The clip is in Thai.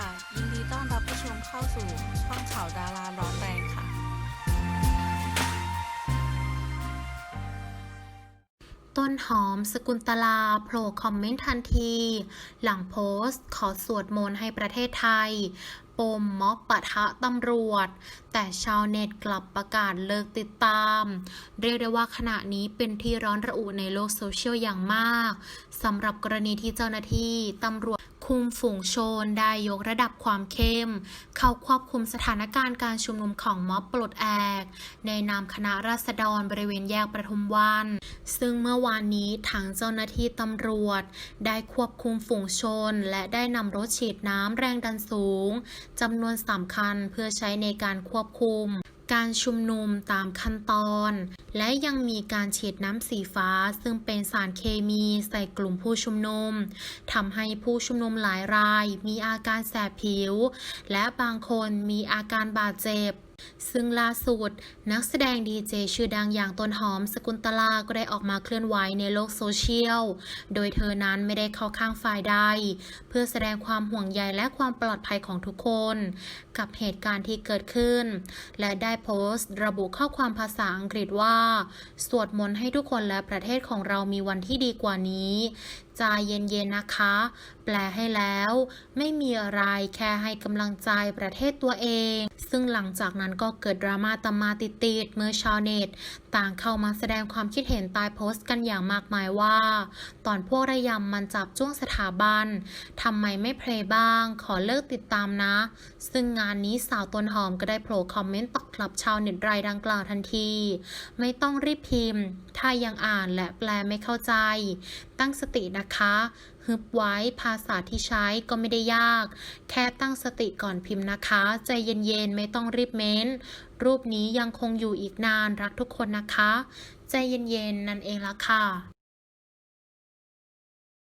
ค่ะ ยินดีต้อนรับผู้ชมเข้าสู่ช่องข่าวดาราร้อนแรงค่ะ ต้นหอมสกุลตลาโผล่คอมเมนต์ทันที หลังโพสต์ขอสวดมนต์ให้ประเทศไทย ปมม็อบปะทะตำรวจ แต่ชาวเน็ตกลับประกาศเลิกติดตาม เรียกได้ว่าขณะนี้เป็นที่ร้อนระอุในโลกโซเชียลอย่างมากสำหรับกรณีที่เจ้าหน้าที่ตำรวจ คุมฝูงชนได้ยกระดับความเข้ม เข้าควบคุมสถานการณ์การชุมนุมของม็อบปลดแอกในนามคณะราษฎรบริเวณแยกประทุมวัน ซึ่งเมื่อวานนี้ทางเจ้าหน้าที่ตำรวจ ได้ควบคุมฝูงชน และได้นำรถฉีดน้ำแรงดันสูงจำนวนสามคันเพื่อใช้ในการควบคุม การชุมนุมตามขั้นตอน และยังมีการฉีดน้ำสีฟ้า ซึ่งเป็นสารเคมีใส่กลุ่มผู้ชุมนุมทำให้ผู้ชุมนุมหลายราย มีอาการแสบผิว และบางคนมีอาการบาดเจ็บ ซึ่งล่าสุด นักแสดงดีเจชื่อดังอย่างต้นหอม สกุลตลาก็ได้ออกมาเคลื่อนไหวในโลกโซเชียล โดยเธอนั้นไม่ได้เข้าข้างฝ่ายใด เพื่อแสดงความห่วงใยและความปลอดภัยของทุกคน กับเหตุการณ์ที่เกิดขึ้น และได้โพสต์ ระบุข้อความภาษาอังกฤษว่า สวดมนต์ให้ทุกคนและประเทศของเรามีวันที่ดีกว่านี้ใจเย็นๆนะคะ แปลให้แล้ว ไม่มีอะไรแค่ให้กำลังใจประเทศตัวเอง ซึ่งหลังจากนั้นนั้นก็เกิดดราม่าตามมาติดๆเมื่อชาวเน็ตต่างเข้ามาแสดงความคิดเห็นใต้โพสต์กันอย่างมากมายว่า ตอนพวกระยำมันจับจ้วงสถาบันทำไมไม่เพลย์บ้าง ขอเลิกติดตามนะ ซึ่งงานนี้สาวต้นหอมก็ได้โผล่คอมเมนต์ตอบกลับชาวเน็ตรายดังกล่าวทันที ไม่ต้องรีบพิมพ์ ถ้ายังอ่านและแปลไม่เข้าใจ ตั้งสตินะคะฮึบไว้ภาษาที่ใช้ก็ไม่ได้ยาก แค่ตั้งสติก่อนพิมพ์นะคะ ใจเย็นๆ ไม่ต้องรีบเม้น รูปนี้ยังคงอยู่อีกนานรักทุกคนนะคะ ใจเย็นๆ นั่นเองละค่ะ